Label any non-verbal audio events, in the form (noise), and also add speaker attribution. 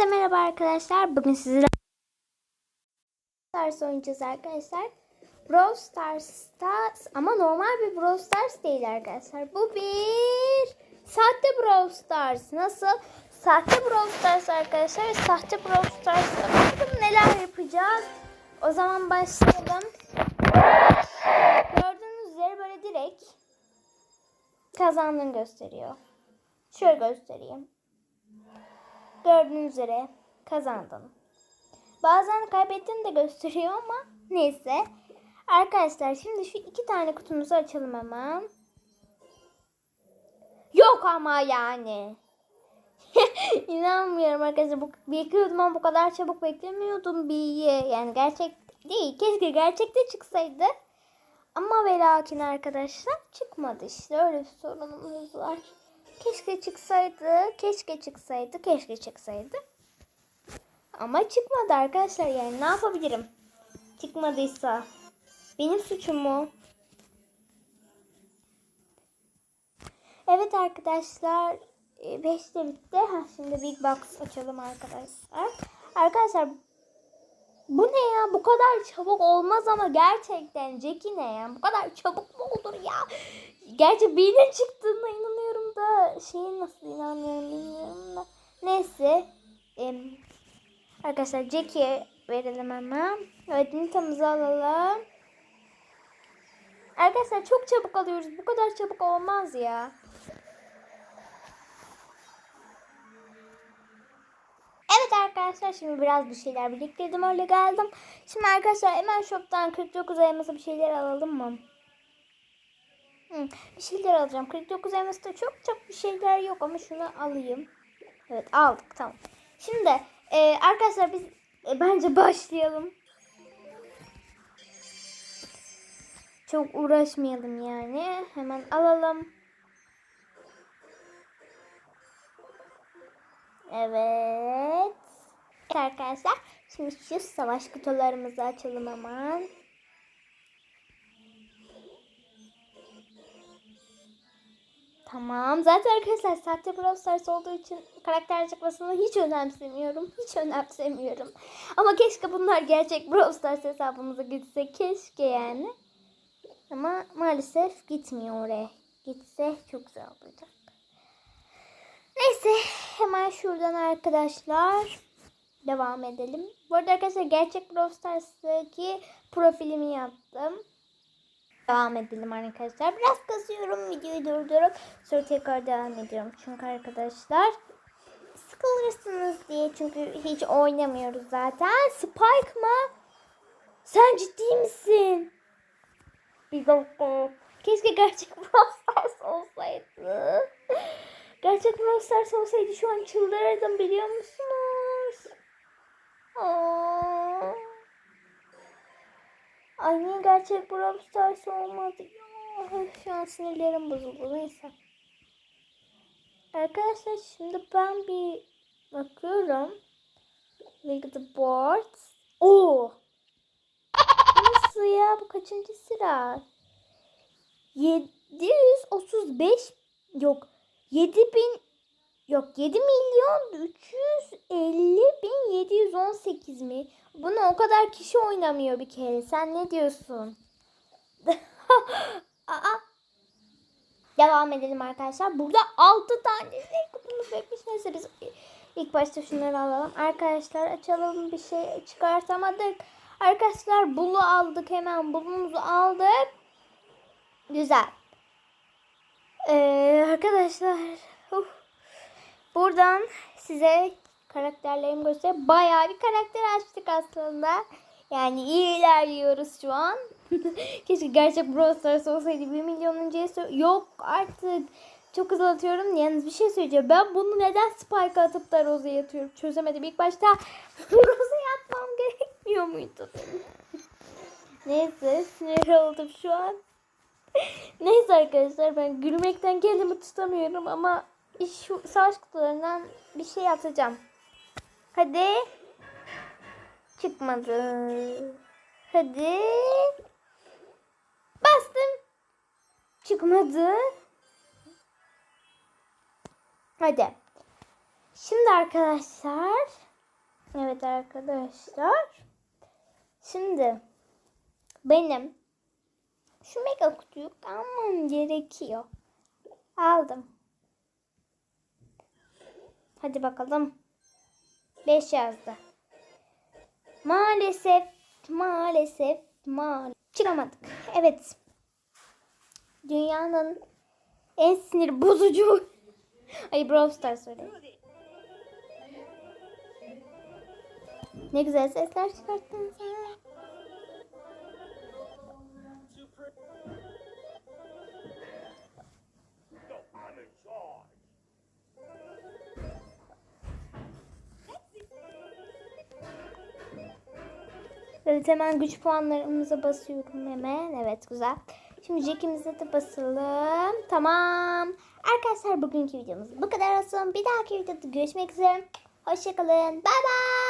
Speaker 1: Hepinize merhaba arkadaşlar. Bugün sizlerle Stars oynayacağız arkadaşlar. Brawl Stars'ta ama normal bir Brawl Stars değil arkadaşlar. Bu bir sahte Brawl Stars. Nasıl? Sahte Brawl Stars arkadaşlar. Sahte Brawl Stars'ta bakalım neler yapacağız. O zaman başlayalım. Gördüğünüz üzere böyle direkt kazandığını gösteriyor. Şöyle göstereyim. Gördüğünüz üzere kazandın. Bazen kaybettiğini de gösteriyor ama neyse. Arkadaşlar şimdi şu iki tane kutumuzu açalım hemen. Yok ama yani. (laughs) İnanmıyorum arkadaşlar. Bu, bekliyordum ama bu kadar çabuk beklemiyordum bir Yani gerçek değil. Keşke gerçekte çıksaydı. Ama ve lakin arkadaşlar çıkmadı işte. Öyle bir sorunumuz var. Keşke çıksaydı, keşke çıksaydı, keşke çıksaydı. Ama çıkmadı arkadaşlar yani ne yapabilirim? Çıkmadıysa benim suçum mu? Evet arkadaşlar 5 de bitti. Ha, şimdi Big Box açalım arkadaşlar. Arkadaşlar bu ne ya? Bu kadar çabuk olmaz ama gerçekten Jackie ne ya? Bu kadar çabuk mu olur ya? Gerçi birinin çıktığına inanıyorum da şeyin nasıl inanmıyorum bilmiyorum da. Neyse. Ee, arkadaşlar Jackie'ye verelim hemen. Evet Nita'mızı alalım. Arkadaşlar çok çabuk alıyoruz. Bu kadar çabuk olmaz ya. Evet arkadaşlar şimdi biraz bir şeyler biriktirdim öyle geldim. Şimdi arkadaşlar hemen shop'tan 49 elması bir şeyler alalım mı? Hı, bir şeyler alacağım. 49 elmasında çok çok bir şeyler yok ama şunu alayım. Evet aldık tamam. Şimdi e, arkadaşlar biz e, bence başlayalım. Çok uğraşmayalım yani. Hemen alalım. Evet arkadaşlar. Şimdi şu savaş kutularımızı açalım hemen. Tamam. Zaten arkadaşlar sahte Brawl Stars olduğu için karakter çıkmasını hiç önemsemiyorum. Hiç önemsemiyorum. Ama keşke bunlar gerçek Brawl Stars hesabımıza gitse. Keşke yani. Ama maalesef gitmiyor oraya. Gitse çok güzel olacak. Neyse hemen şuradan arkadaşlar devam edelim. Bu arada arkadaşlar gerçek Brawl Stars'taki profilimi yaptım. Devam edelim arkadaşlar. Biraz kasıyorum videoyu durdurup sonra tekrar devam ediyorum. Çünkü arkadaşlar sıkılırsınız diye çünkü hiç oynamıyoruz zaten. Spike mı? Sen ciddi misin? Bir dakika. Keşke gerçek (laughs) Brawl olsaydı. Gerçek Brawl olsaydı şu an çıldırırdım biliyor musunuz? Aa. Ay gerçek Brawl Stars olmadı ya? Şu an sinirlerim bozuldu neyse. Arkadaşlar şimdi ben bir bakıyorum. Look at the board. Oo. Nasıl ya? Bu kaçıncı sıra? 735 yok 7000 yok 7 milyon 350 bin 718 mi? Bunu o kadar kişi oynamıyor bir kere. Sen ne diyorsun? (laughs) Aa. Devam edelim arkadaşlar. Burada 6 tane renk kutumuz bekmiş. Neyse biz ilk başta şunları alalım. Arkadaşlar açalım bir şey çıkartamadık. Arkadaşlar bulu aldık hemen bulumuzu aldık. Güzel. Ee, arkadaşlar uf. buradan size karakterlerimi göster. Bayağı bir karakter açtık aslında. Yani iyi ilerliyoruz şu an. (laughs) Keşke gerçek Brawl Stars olsaydı 1 milyonuncuya Yok artık. Çok hızlı atıyorum. Yalnız bir şey söyleyeceğim. Ben bunu neden Spike atıp da Rose'ye atıyorum? Çözemedim. İlk başta (laughs) Rose'ye atmam gerekmiyor muydu? (laughs) Neyse sinir oldum şu an. Neyse arkadaşlar ben gülmekten kendimi tutamıyorum ama şu savaş kutularından bir şey atacağım. Hadi. Çıkmadı. Hadi. Bastım. Çıkmadı. Hadi. Şimdi arkadaşlar Evet arkadaşlar. Şimdi benim şu mega kutuyu almam gerekiyor. Aldım. Hadi bakalım. 5 yazdı. Maalesef, maalesef, maalesef. Çıkamadık. Evet. Dünyanın en sinir bozucu. Ay Brawl Stars öyle. Ne güzel sesler çıkarttın Evet hemen güç puanlarımıza basıyorum hemen. Evet güzel. Şimdi Jack'imize de basalım. Tamam. Arkadaşlar bugünkü videomuz bu kadar olsun. Bir dahaki videoda görüşmek üzere. Hoşçakalın. Bay bay.